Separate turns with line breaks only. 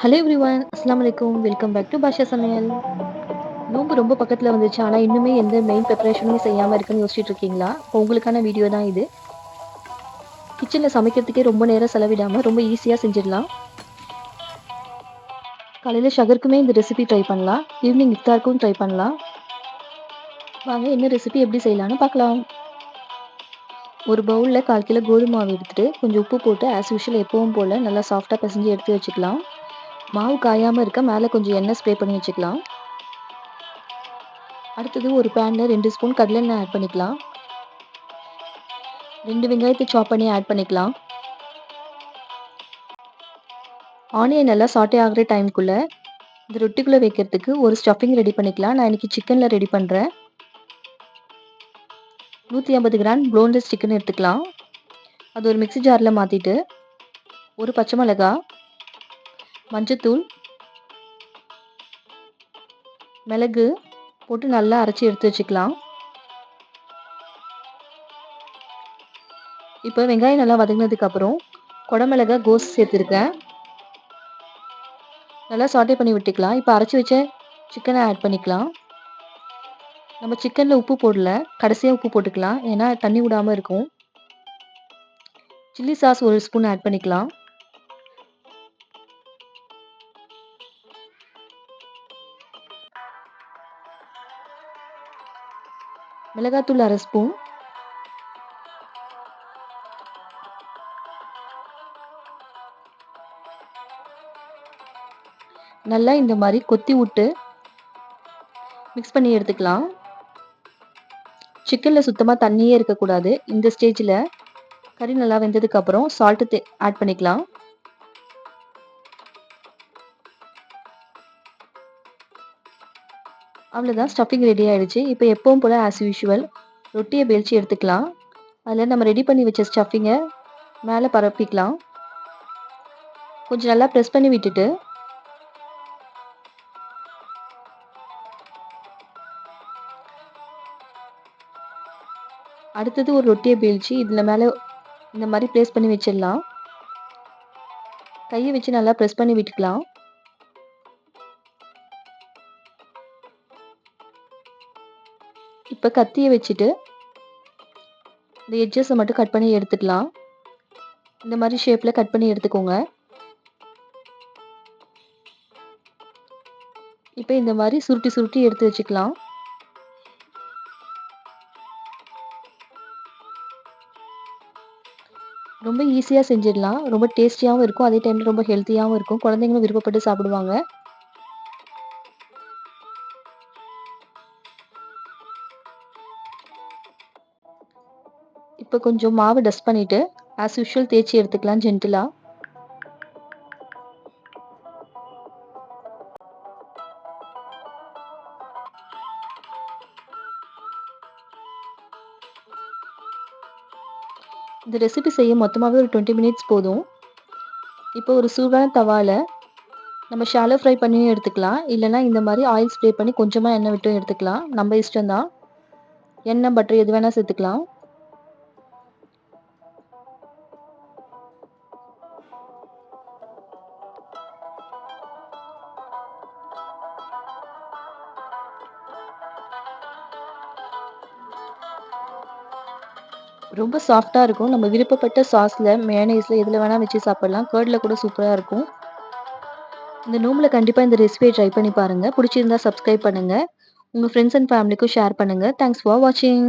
Hello everyone அஸ்லாம் அலைக்கும் welcome back to பாஷா சமையல் நோம்பு ரொம்ப பக்கத்தில் வந்துச்சு ஆனால் இன்னுமே எந்த மெயின் ப்ரிப்பரேஷனும் செய்யாமல் இருக்குன்னு யோசிச்சுட்டு இருக்கீங்களா? இப்போ உங்களுக்கான வீடியோ தான் இது. கிச்சனில் சமைக்கிறதுக்கே ரொம்ப நேரம் செலவிடாமல் ரொம்ப ஈஸியாக செஞ்சிடலாம். காலையில் ஷகருக்குமே இந்த ரெசிபி ட்ரை பண்ணலாம். ஈவினிங் இஃப்தாருக்கும் ட்ரை பண்ணலாம். வாங்க என்ன ரெசிபி எப்படி செய்யலாம்னு பார்க்கலாம். ஒரு பவுலில் கால் கிலோ கோதுமை மாவு எடுத்துகிட்டு கொஞ்சம் உப்பு போட்டு ஆஸ் யூஷுவல் எப்பவும் போல் நல்லா சாஃப்டாக பிசைஞ்சு எடுத்து வச்சுக்கலாம். மாவு காயாமல் இருக்க மேலே கொஞ்சம் எண்ணெய் ஸ்ப்ரே பண்ணி வச்சுக்கலாம். அடுத்தது ஒரு பேனில் ரெண்டு ஸ்பூன் கடலெண்ணெய் ஆட் பண்ணிக்கலாம். ரெண்டு வெங்காயத்தை சாப் பண்ணி ஆட் பண்ணிக்கலாம். ஆனியன் நல்லா சாட்டே ஆகிற டைம்குள்ளே இந்த ரொட்டிக்குள்ளே வைக்கிறதுக்கு ஒரு ஸ்டஃபிங் ரெடி பண்ணிக்கலாம். நான் இன்றைக்கி சிக்கனில் ரெடி பண்ணுறேன் நூற்றி ஐம்பது கிராம் ப்ளோன்லெஸ் சிக்கன் எடுத்துக்கலாம். அது ஒரு மிக்சி ஜாரில் மாற்றிட்டு ஒரு பச்சை மிளகா மஞ்சத்தூள் மிளகு போட்டு நல்லா அரைச்சி எடுத்து வச்சுக்கலாம். இப்போ வெங்காயம் நல்லா வதங்கினதுக்கப்புறம் குடமிளகா கோஸ் சேர்த்துருக்கேன். நல்லா சாட்டே பண்ணி விட்டுக்கலாம். இப்போ அரைச்சி வச்ச சிக்கனை ஆட் பண்ணிக்கலாம். நம்ம சிக்கனில் உப்பு போடல. கடைசியாக உப்பு போட்டுக்கலாம். ஏன்னா தண்ணி விடாமல் இருக்கும். சில்லி சாஸ் ஒரு ஸ்பூன் ஆட் பண்ணிக்கலாம். மிளகாத்தூள் அரை ஸ்பூன். நல்லா இந்த மாதிரி கொத்தி விட்டு மிக்ஸ் பண்ணி எடுத்துக்கலாம். சிக்கனில் சுத்தமாக தண்ணியே இருக்கக்கூடாது. இந்த ஸ்டேஜில் கறி நல்லா வெந்ததுக்கப்புறம் சால்ட்டு ஆட் பண்ணிக்கலாம். அவ்வளோதான் ஸ்டஃபிங் ரெடி ஆகிடுச்சு இப்போ எப்பவும் போல் ஆஸ் யூஷுவல் ரொட்டியை பெல்ச்சி எடுத்துக்கலாம். அதில் நம்ம ரெடி பண்ணி வச்ச ஸ்டஃபிங்கை மேலே பரப்பிக்கலாம். கொஞ்சம் நல்லா ப்ரெஸ் பண்ணி விட்டுட்டு அடுத்தது ஒரு ரொட்டியை பீழ்ச்சி இதில் மேலே இந்த மாதிரி ப்ளேஸ் பண்ணி வச்சிடலாம். கையை வச்சு நல்லா ப்ரெஸ் பண்ணி விட்டுக்கலாம். இப்போ கத்தியை வச்சுட்டு இந்த எட்ஜஸை மட்டும் கட் பண்ணி எடுத்துக்கலாம். இந்த மாதிரி ஷேப்பில் கட் பண்ணி எடுத்துக்கோங்க. இப்போ இந்த மாதிரி சுருட்டி சுருட்டி எடுத்து வச்சுக்கலாம். ரொம்ப ஈஸியாக செஞ்சிடலாம். ரொம்ப டேஸ்டியாகவும் இருக்கும். அதே டைமில் ரொம்ப ஹெல்த்தியாகவும் இருக்கும். குழந்தைங்களும் விருப்பப்பட்டு சாப்பிடுவாங்க. இப்போ கொஞ்சம் மாவு டஸ்ட் பண்ணிவிட்டு ஆஸ் யூஷுவல் தேய்ச்சி எடுத்துக்கலாம் ஜென்டிலாக இந்த ரெசிபி செய்ய மொத்தமாகவே ஒரு டுவெண்ட்டி மினிட்ஸ் போதும். இப்போ ஒரு சூடான தவாவில் நம்ம ஷாலோ ஃப்ரை பண்ணியும் எடுத்துக்கலாம். இல்லைனா இந்த மாதிரி ஆயில் ஸ்ப்ரே பண்ணி கொஞ்சமாக எண்ணெய் விட்டும் எடுத்துக்கலாம். நம்ம இஷ்டம்தான். எண்ணெய் பட்டர் எது வேணால் சேர்த்துக்கலாம். ரொம்ப சாஃப்டாக இருக்கும். நம்ம விருப்பப்பட்ட சாஸில் மேனேஸில் எதில் வேணால் வச்சு சாப்பிட்லாம். கேர்டில் கூட சூப்பராக இருக்கும். இந்த நோம்பில் கண்டிப்பாக இந்த ரெசிபியை ட்ரை பண்ணி பாருங்கள் பிடிச்சிருந்தா சப்ஸ்கிரைப் பண்ணுங்கள் உங்கள் ஃப்ரெண்ட்ஸ் அண்ட் ஃபேமிலிக்கும் ஷேர் பண்ணுங்கள் தேங்க்ஸ் ஃபார் வாட்சிங்